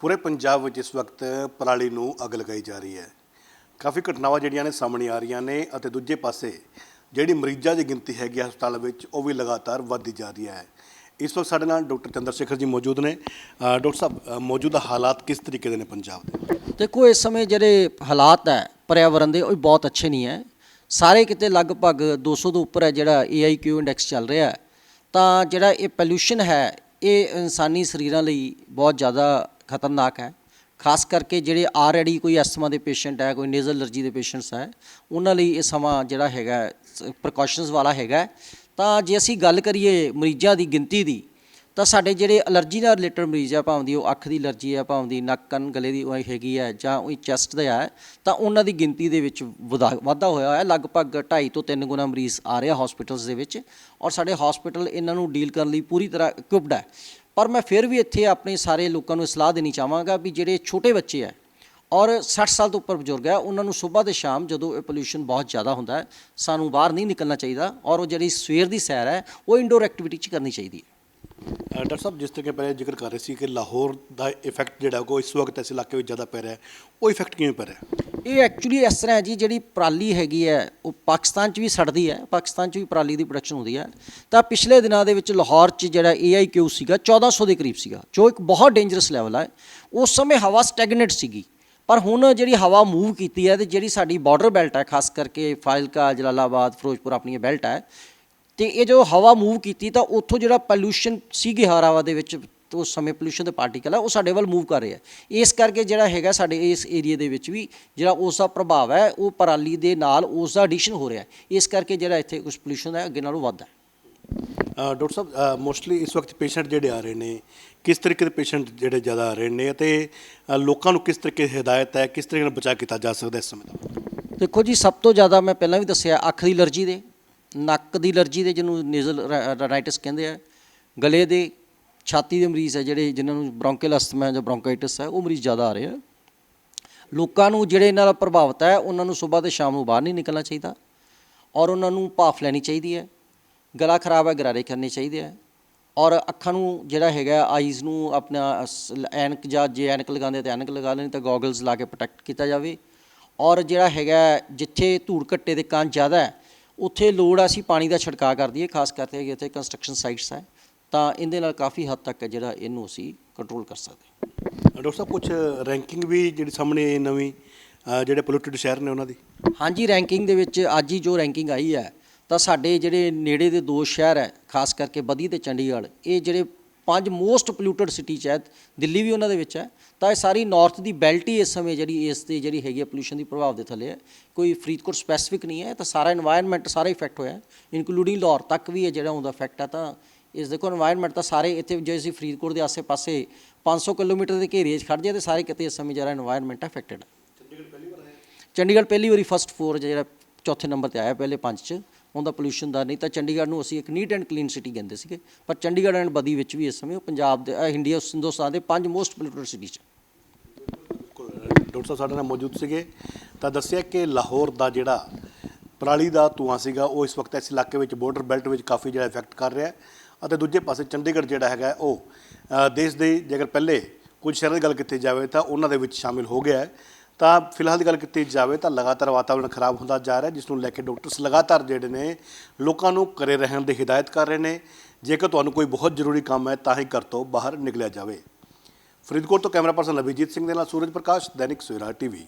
ਪੂਰੇ ਪੰਜਾਬ ਵਿੱਚ ਇਸ ਵਕਤ ਪਰਾਲੀ ਨੂੰ ਅੱਗ ਲਗਾਈ ਜਾ ਰਹੀ ਹੈ। ਕਾਫੀ ਘਟਨਾਵਾਂ ਜਿਹੜੀਆਂ ਨੇ ਸਾਹਮਣੇ ਆ ਰਹੀਆਂ ਨੇ ਅਤੇ ਦੂਜੇ ਪਾਸੇ ਜਿਹੜੀ ਮਰੀਜ਼ਾਂ ਦੀ ਗਿਣਤੀ ਹੈਗੀ ਹੈ ਹਸਪਤਾਲ ਵਿੱਚ ਉਹ ਵੀ ਲਗਾਤਾਰ ਵੱਧਦੀ ਜਾ ਰਹੀ ਹੈ। ਇਸ ਵਕਤ ਸਾਡੇ ਨਾਲ ਡਾਕਟਰ ਚੰਦਰ ਸ਼ੇਖਰ ਜੀ ਮੌਜੂਦ ਨੇ। ਅ, ਡਾਕਟਰ ਸਾਹਿਬ ਅ, ਮੌਜੂਦਾ ਹਾਲਾਤ ਕਿਸ ਤਰੀਕੇ ਦੇ ਨੇ ਪੰਜਾਬ ਦੇ? ਦੇਖੋ ਇਸ ਸਮੇਂ ਜਿਹੜੇ ਹਾਲਾਤ ਹੈ ਪਰਿਆਵਰਣ ਦੇ ਉਹ ਬਹੁਤ ਅੱਛੇ ਨਹੀਂ ਹੈ। ਸਾਰੇ ਕਿਤੇ ਲਗਭਗ 200 ਤੋਂ ਉੱਪਰ ਹੈ ਜਿਹੜਾ AIQ ਇੰਡੈਕਸ ਚੱਲ ਰਿਹਾ ਹੈ। ਤਾਂ ਜਿਹੜਾ ਇਹ ਪੋਲੂਸ਼ਨ ਹੈ ਇਹ ਇਨਸਾਨੀ ਸਰੀਰਾਂ ਲਈ ਬਹੁਤ ਜ਼ਿਆਦਾ ਖਤਰਨਾਕ ਹੈ। ਖਾਸ ਕਰਕੇ ਜਿਹੜੇ ਆਲਰੇਡੀ ਕੋਈ ਅਸਥਮਾ ਦੇ ਪੇਸ਼ੈਂਟ ਹੈ, ਕੋਈ ਨੇਜ਼ਲ ਐਲਰਜੀ ਦੇ ਪੇਸ਼ੈਂਟਸ ਹੈ, ਉਹਨਾਂ ਲਈ ਇਹ ਸਮਾਂ ਜਿਹੜਾ ਹੈਗਾ ਪ੍ਰੀਕਾਸ਼ਨਸ ਵਾਲਾ ਹੈਗਾ ਤਾਂ ਜੇ ਅਸੀਂ ਗੱਲ ਕਰੀਏ ਮਰੀਜ਼ਾਂ ਦੀ ਗਿਣਤੀ ਦੀ, ਤਾਂ ਸਾਡੇ ਜਿਹੜੇ ਅਲਰਜੀ ਨਾਲ ਰਿਲੇਟਡ ਮਰੀਜ਼ ਆ, ਭਾਵੇਂ ਦੀ ਉਹ ਅੱਖ ਦੀ ਅਲਰਜੀ ਆ, ਭਾਵੇਂ ਦੀ ਨੱਕ, ਕੰਨ, ਗਲੇ ਦੀ ਉਹ ਹੈਗੀ ਹੈ ਜਾਂ ਉਹ ਚੈਸਟ ਦਾ ਹੈ ਤਾਂ ਉਹਨਾਂ ਦੀ ਗਿਣਤੀ ਦੇ ਵਿੱਚ ਵਧਾ- ਵਾਧਾ ਹੋਇਆ ਹੈ। ਲਗਭਗ 2.5 ਤੋਂ 3 ਗੁਣਾ ਮਰੀਜ਼ ਆ ਰਹੇ ਆ ਹਸਪੀਟਲਸ ਦੇ ਵਿੱਚ ਔਰ ਸਾਡੇ ਹਸਪੀਟਲ ਇਹਨਾਂ ਨੂੰ ਡੀਲ ਕਰਨ ਲਈ ਪੂਰੀ ਤਰ੍ਹਾਂ ਇਕਵਿਪਡ ਹੈ। ਪਰ ਮੈਂ ਫਿਰ ਵੀ ਇੱਥੇ ਆਪਣੇ ਸਾਰੇ ਲੋਕਾਂ ਨੂੰ ਸਲਾਹ ਦੇਣੀ ਚਾਹਾਂਗਾ ਵੀ ਜਿਹੜੇ ਛੋਟੇ ਬੱਚੇ ਆ ਔਰ 60 ਸਾਲ ਤੋਂ ਉੱਪਰ ਬਜ਼ੁਰਗ ਹੈ, ਉਹਨਾਂ ਨੂੰ ਸਵੇਰ ਤੇ ਸ਼ਾਮ ਜਦੋਂ ਇਹ ਪੋਲੂਸ਼ਨ ਬਹੁਤ ਜ਼ਿਆਦਾ ਹੁੰਦਾ ਹੈ, ਸਾਨੂੰ ਬਾਹਰ ਨਹੀਂ ਨਿਕਲਣਾ ਚਾਹੀਦਾ ਔਰ ਉਹ ਜਿਹੜੀ ਸਵੇਰ ਦੀ ਸੈਰ ਹੈ, ਉਹ ਇਨਡੋਰ ਐਕਟੀਵਿਟੀ 'ਚ ਕਰਨੀ ਚਾਹੀਦੀ ਹੈ। ਡਾਕਟਰ ਸਾਹਿਬ, ਜਿਸ ਤਰੀਕੇ ਪਹਿਲੇ ਜ਼ਿਕਰ ਕਰ ਰਹੇ ਸੀ ਕਿ ਲਾਹੌਰ ਦਾ ਇਫੈਕਟ ਜਿਹੜਾ ਉਹ ਇਸ ਵਕਤ ਇਸ ਇਲਾਕੇ ਵਿੱਚ ਜ਼ਿਆਦਾ ਪੈ ਰਿਹਾ ਹੈ, ਉਹ ਇਫੈਕਟ ਕਿਵੇਂ ਪੈ ਰਿਹਾ ਇਹ ਐਕਚੁਅਲੀ ਇਸ ਤਰ੍ਹਾਂ ਹੈ ਜੀ, ਜਿਹੜੀ ਪਰਾਲੀ ਹੈਗੀ ਹੈ, ਉਹ ਪਾਕਿਸਤਾਨ 'ਚ ਵੀ ਸੜਦੀ ਹੈ, ਪਾਕਿਸਤਾਨ 'ਚ ਵੀ ਪਰਾਲੀ ਦੀ ਪ੍ਰੋਡਕਸ਼ਨ ਹੁੰਦੀ ਹੈ। ਤਾਂ ਪਿਛਲੇ ਦਿਨਾਂ ਦੇ ਵਿੱਚ ਲਾਹੌਰ 'ਚ ਜਿਹੜਾ AIQ ਸੀਗਾ 1400 ਦੇ ਕਰੀਬ ਸੀਗਾ, ਜੋ ਇੱਕ ਬਹੁਤ ਡੇਂਜਰਸ ਲੈਵਲ ਹੈ ਉਸ ਸਮੇਂ ਹਵਾ ਸਟੈਗਨੇਟ ਸੀਗੀ, ਪਰ ਹੁਣ ਜਿਹੜੀ ਹਵਾ ਮੂਵ ਕੀਤੀ ਹੈ ਤੇ ਜਿਹੜੀ ਸਾਡੀ ਬਾਰਡਰ ਬੈਲਟ ਹੈ, ਖਾਸ ਕਰਕੇ ਫਾਜ਼ਿਲਕਾ, ਜਲਾਲਾਬਾਦ, ਫਿਰੋਜ਼ਪੁਰ ਆਪਣੀਆਂ ਬੈਲਟ ਹੈ ਤੇ ਇਹ ਜੋ ਹਵਾ ਮੂਵ ਕੀਤੀ ਤਾਂ ਉੱਥੋਂ ਜਿਹੜਾ ਪੋਲੂਸ਼ਨ ਸੀਗੇ ਹਵਾ ਦੇ ਵਿੱਚ ਉਸ ਸਮੇਂ ਪੋਲੂਸ਼ਨ ਦੇ ਪਾਰਟੀਕਲ ਆ ਉਹ ਸਾਡੇ ਵੱਲ ਮੂਵ ਕਰ ਰਿਹਾ ਇਸ ਕਰਕੇ ਜਿਹੜਾ ਹੈਗਾ ਸਾਡੇ ਇਸ ਏਰੀਆ ਦੇ ਵਿੱਚ ਵੀ ਜਿਹੜਾ ਉਸ ਦਾ ਪ੍ਰਭਾਵ ਹੈ ਉਹ ਪਰਾਲੀ ਦੇ ਨਾਲ ਉਸ ਦਾ ਐਡੀਸ਼ਨ ਹੋ ਰਿਹਾ ਇਸ ਕਰਕੇ ਜਿਹੜਾ ਇੱਥੇ ਕੁਝ ਪੋਲੂਸ਼ਨ ਹੈ ਅੱਗੇ ਨਾਲੋਂ ਵੱਧ ਹੈ। ਡਾਕਟਰ ਸਾਹਿਬ ਮੋਸਟਲੀ ਇਸ ਵਕਤ ਪੇਸ਼ੈਂਟ ਜਿਹੜੇ ਆ ਰਹੇ ਨੇ ਕਿਸ ਤਰੀਕੇ ਦੇ ਪੇਸ਼ੈਂਟ ਜਿਹੜੇ ਜ਼ਿਆਦਾ ਆ ਰਹੇ ਨੇ ਅਤੇ ਲੋਕਾਂ ਨੂੰ ਕਿਸ ਤਰੀਕੇ ਦੀ ਹਦਾਇਤ ਹੈ ਕਿਸ ਤਰੀਕੇ ਨਾਲ ਬਚਾ ਕੀਤਾ ਜਾ ਸਕਦਾ ਇਸ ਸਮੇਂ ਦਾ? ਦੇਖੋ ਜੀ ਸਭ ਤੋਂ ਜ਼ਿਆਦਾ ਮੈਂ ਪਹਿਲਾਂ ਵੀ ਦੱਸਿਆ ਅੱਖ ਦੀ ਅਲਰਜੀ ਦੇ। ਨੱਕ ਦੀ ਅਲਰਜੀ ਦੇ ਜਿਹਨੂੰ ਨੇਜ਼ਲ ਰਾਈਟਿਸ ਕਹਿੰਦੇ ਆ, ਗਲੇ ਦੇ ਛਾਤੀ ਦੇ ਮਰੀਜ਼ ਹੈ ਜਿਹੜੇ ਜਿਨ੍ਹਾਂ ਨੂੰ ਬ੍ਰੌਂਕਲ ਅਸਥਮਾ ਜਾਂ ਬ੍ਰੌਂਕਾਈਟਿਸ ਹੈ ਉਹ ਮਰੀਜ਼ ਜ਼ਿਆਦਾ ਆ ਰਹੇ ਆ। ਲੋਕਾਂ ਨੂੰ ਜਿਹੜੇ ਇਹਨਾਂ ਨਾਲ ਪ੍ਰਭਾਵਿਤ ਹੈ ਉਹਨਾਂ ਨੂੰ ਸਵੇਰ ਤੇ ਸ਼ਾਮ ਨੂੰ ਬਾਹਰ ਨਹੀਂ ਨਿਕਲਣਾ ਚਾਹੀਦਾ ਔਰ ਉਹਨਾਂ ਨੂੰ ਭਾਫ ਲੈਣੀ ਚਾਹੀਦੀ ਹੈ ਗਲਾ ਖਰਾਬ ਹੈ ਗਰਾਰੇ ਕਰਨੇ ਚਾਹੀਦੇ ਹੈ ਔਰ ਅੱਖਾਂ ਨੂੰ ਜਿਹੜਾ ਹੈਗਾ ਆਈਜ਼ ਨੂੰ ਆਪਣਾ ਸ- ਐਨਕ ਜਾਂ ਜੇ ਐਨਕ ਲਗਾਉਂਦੇ ਤਾਂ ਐਨਕ ਲਗਾ ਲੈਣੀ ਤਾਂ ਗੋਗਲਸ ਲਾ ਕੇ ਪ੍ਰੋਟੈਕਟ ਕੀਤਾ ਜਾਵੇ। ਔਰ ਜਿਹੜਾ ਹੈਗਾ, ਜਿੱਥੇ ਧੂੜ ਘੱਟੇ ਦੇ ਕਾਂ ਜ਼ਿਆਦਾ ਹੈ ਉੱਥੇ ਲੋੜ ਆ ਅਸੀਂ ਪਾਣੀ ਦਾ ਛਿੜਕਾਅ ਕਰ ਦਈਏ ਖਾਸ ਕਰਕੇ ਇੱਥੇ ਕੰਸਟਰਕਸ਼ਨ ਸਾਈਟਸ ਹੈ ਤਾਂ ਇਹਦੇ ਨਾਲ ਕਾਫੀ ਹੱਦ ਤੱਕ ਜਿਹੜਾ ਇਹਨੂੰ ਅਸੀਂ ਕੰਟਰੋਲ ਕਰ ਸਕਦੇ ਡਾਕਟਰ ਸਾਹਿਬ ਕੁਝ ਰੈਂਕਿੰਗ ਵੀ ਜਿਹੜੀ ਸਾਹਮਣੇ ਨਵੀਂ ਜਿਹੜੇ ਪੋਲੂਟਡ ਸ਼ਹਿਰ ਨੇ ਉਹਨਾਂ ਦੀ? ਹਾਂਜੀ ਰੈਂਕਿੰਗ ਦੇ ਵਿੱਚ ਅੱਜ ਹੀ ਜੋ ਰੈਂਕਿੰਗ ਆਈ ਹੈ ਤਾਂ ਸਾਡੇ ਜਿਹੜੇ ਨੇੜੇ ਦੇ ਦੋ ਸ਼ਹਿਰ ਹੈ ਖਾਸ ਕਰਕੇ ਬਦੀ ਤੇ ਚੰਡੀਗੜ੍ਹ ਇਹ ਜਿਹੜੇ ਪੰਜ ਮੋਸਟ ਪੋਲੂਟਡ ਸਿਟੀ ਸ਼ਾਇਦ ਦਿੱਲੀ ਵੀ ਉਹਨਾਂ ਦੇ ਵਿੱਚ ਹੈ, ਤਾਂ ਇਹ ਸਾਰੀ ਨਾਰਥ ਦੀ ਬੈਲਟ ਹੀ ਇਸ ਸਮੇਂ ਜਿਹੜੀ ਇਸ ਤੇ ਜਿਹੜੀ ਹੈਗੀ ਹੈ ਪੋਲੂਸ਼ਨ ਦੀ ਪ੍ਰਭਾਵ ਦੇ ਥੱਲੇ ਹੈ। ਕੋਈ ਫਰੀਦਕੋਟ ਸਪੈਸੀਫਿਕ ਨਹੀਂ ਹੈ, ਤਾਂ ਸਾਰਾ এনवायरमेंट ਸਾਰਾ ਇਫੈਕਟ ਹੋਇਆ ਇਨਕਲੂਡਿੰਗ ਲਾਹੌਰ ਤੱਕ ਵੀ ਇਹ ਜਿਹੜਾ ਉਹਦਾ ਇਫੈਕਟ ਹੈ ਤਾਂ ਇਸ ਦੇਖੋ এনवायरमेंट ਤਾਂ ਸਾਰੇ ਇੱਥੇ ਜੇ ਅਸੀਂ ਫਰੀਦਕੋਟ ਦੇ ਆਸੇ-ਪਾਸੇ 500 ਕਿਲੋਮੀਟਰ ਦੇ ਘੇਰੇ 'ਚ ਖੜ ਜਾਏ ਤਾਂ ਸਾਰੇ ਕਿਤੇ ਇਸ ਸਮੇਂ ਜਿਹੜਾ এনवायरमेंट ਅਫੈਕਟਡ ਹੈ। ਚੰਡੀਗੜ੍ਹ ਪਹਿਲੀ ਵਾਰ ਆਇਆ? ਚੰਡੀਗੜ੍ਹ ਪਹਿਲੀ ਵਾਰੀ ਫਸਟ 4 ਜਿਹੜਾ ਚੌਥੇ ਨੰਬਰ ਤੇ ਆਇਆ, ਪਹਿਲੇ ਪੰਜ 'ਚ। ਉਹਦਾ ਪੋਲੂਸ਼ਨ ਦਾ, ਨਹੀਂ ਤਾਂ ਚੰਡੀਗੜ੍ਹ ਨੂੰ ਅਸੀਂ ਇੱਕ ਨੀਟ ਐਂਡ ਕਲੀਨ ਸਿਟੀ ਕਹਿੰਦੇ ਸੀਗੇ। ਪਰ ਚੰਡੀਗੜ੍ਹ ਐਂਡ ਬਦੀ ਵਿੱਚ ਵੀ ਇਸ ਸਮੇਂ ਉਹ ਪੰਜਾਬ ਦੇ ਇੰਡੀਆ ਹਿੰਦੁਸਤਾਨ ਦੇ ਪੰਜ ਮੋਸਟ ਪੋਲੂਟਡ ਸਿਟੀ ਚ। ਡਾਕਟਰ ਸਾਹਿਬ ਸਾਡੇ ਨਾਲ ਮੌਜੂਦ ਸੀਗੇ। ਤਾਂ ਦੱਸਿਆ ਕਿ ਲਾਹੌਰ ਦਾ ਜਿਹੜਾ ਪਰਾਲੀ ਦਾ ਧੂਆਂ ਸੀਗਾ, ਉਹ ਇਸ ਵਕਤ ਇਸ ਇਲਾਕੇ ਵਿੱਚ ਬਾਰਡਰ ਬੈਲਟ ਵਿੱਚ ਕਾਫੀ ਜਿਹੜਾ ਇਫੈਕਟ ਕਰ ਰਿਹਾ ਅਤੇ ਦੂਜੇ ਪਾਸੇ ਚੰਡੀਗੜ੍ਹ ਜਿਹੜਾ ਹੈਗਾ, ਉਹ ਦੇਸ਼ ਦੇ ਜੇਕਰ ਪਹਿਲੇ ਕੁਝ ਸ਼ਹਿਰਾਂ ਦੀ ਗੱਲ ਕੀਤੀ ਜਾਵੇ, ਤਾਂ ਉਹਨਾਂ ਦੇ ਵਿੱਚ ਸ਼ਾਮਿਲ ਹੋ ਗਿਆ ਹੈ। ਤਾਂ ਫਿਲਹਾਲ ਦੀ ਗੱਲ ਕੀਤੀ ਜਾਵੇ ਤਾਂ ਲਗਾਤਾਰ ਵਾਤਾਵਰਣ ਖਰਾਬ ਹੁੰਦਾ ਜਾ ਰਿਹਾ ਜਿਸ ਨੂੰ ਲੈ ਕੇ ਡਾਕਟਰਸ ਲਗਾਤਾਰ ਜਿਹੜੇ ਨੇ ਲੋਕਾਂ ਨੂੰ ਘਰੇ ਰਹਿਣ ਦੀ ਹਦਾਇਤ ਕਰ ਰਹੇ ਨੇ। ਜੇਕਰ ਤੁਹਾਨੂੰ ਕੋਈ ਬਹੁਤ ਜ਼ਰੂਰੀ ਕੰਮ ਹੈ ਤਾਂ ਹੀ ਘਰ ਤੋਂ ਬਾਹਰ ਨਿਕਲਿਆ ਜਾਵੇ। ਫਰੀਦਕੋਟ ਤੋਂ ਕੈਮਰਾ ਪਰਸਨ ਅਭਿਜੀਤ ਸਿੰਘ ਦੇ ਨਾਲ ਸੂਰਜ ਪ੍ਰਕਾਸ਼, ਦੈਨਿਕ ਸਵੇਰਾ ਟੀਵੀ।